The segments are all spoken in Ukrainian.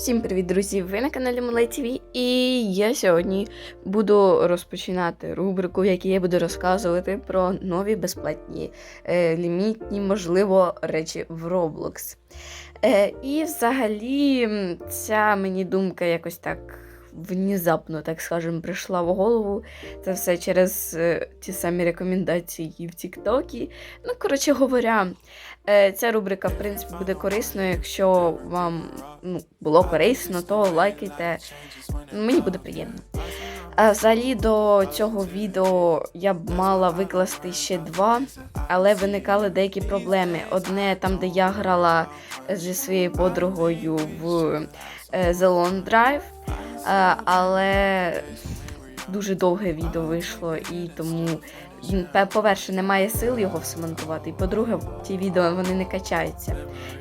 Всім привіт, друзі! Ви на каналі ТВ і я сьогодні буду розпочинати рубрику, в якій я буду розказувати про нові безплатні е, лімітні, можливо, речі в Roblox. Е, і взагалі ця мені думка якось так внезапно, так скажемо, прийшла в голову. Це все через е, ті самі рекомендації в Тіктокі. Ну, коротше говоря, е, ця рубрика, в принципі, буде корисною. Якщо вам ну, було корисно, то лайкайте. Мені буде приємно. А взагалі до цього відео я б мала викласти ще два, але виникали деякі проблеми. Одне там, де я грала зі своєю подругою в е, The Long Drive, е, але дуже довге відео вийшло, і тому, по-перше, немає сил його все монтувати, і по-друге, ті відео вони не качаються.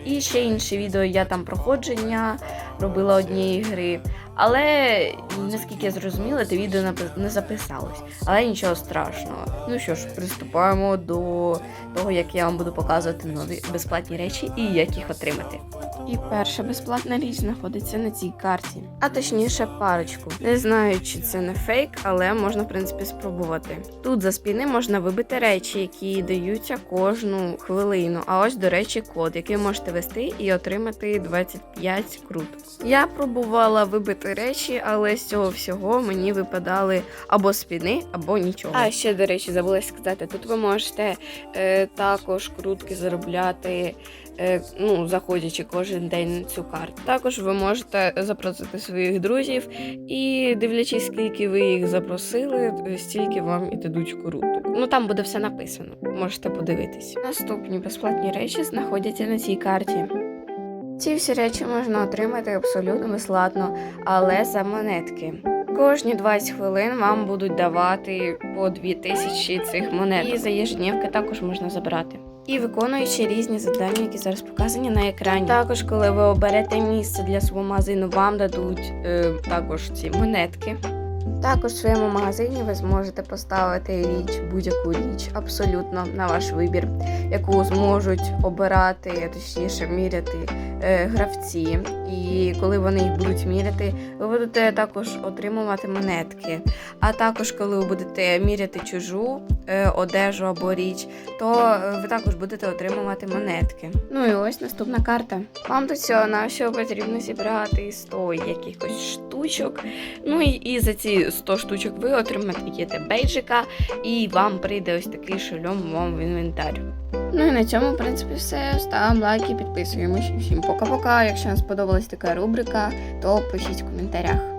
І ще інше відео я там проходження робила однієї гри. Але наскільки я зрозуміла, те відео не записалось. Але нічого страшного. Ну що ж, приступаємо до того, як я вам буду показувати нові безплатні речі і як їх отримати. І перша безплатна річ знаходиться на цій карті, а точніше парочку. Не знаю, чи це не фейк, але можна в принципі спробувати. Тут за спини можна вибити речі, які даються кожну хвилину. А ось, до речі, код, який можете вести і отримати 25 круток. Я пробувала вибити речі, але з цього всього мені випадали або спіни, або нічого. А ще, до речі, забула сказати, тут ви можете е, також крутки заробляти. Е, Ну, заходячи кожен день на цю карту. Також ви можете запросити своїх друзів і дивлячись, скільки ви їх запросили, стільки вам і дадуть круток. Ну там буде все написано. Можете подивитись. Наступні безплатні речі знаходяться на цій карті. Ці всі речі можна отримати абсолютно безплатно, але за монетки. Кожні 20 хвилин вам будуть давати по 2000 цих монет. І за ежедневки також можна забрати. І виконуючи різні завдання, які зараз показані на екрані. Також, коли ви оберете місце для свого магазину, вам дадуть е, також ці монетки. Також в своєму магазині ви зможете поставити річ, будь-яку річ, абсолютно на ваш вибір, яку зможуть обирати, точніше міряти е, гравці. І коли вони їх будуть міряти, ви будете також отримувати монетки. А також, коли ви будете міряти чужу е, одежу або річ, то е, ви також будете отримувати монетки. Ну і ось наступна карта. Вам до цього на що потрібно зібрати 100 якихось штучок. Ну і, і за ці 100 штучок ви отримаєте бейджика, і вам прийде ось такий шальом вам в інвентар. Ну і на цьому, в принципі, все. Ставимо лайки, підписуємось. Всім пока-пока. Якщо вам сподобалась така рубрика, то пишіть в коментарях.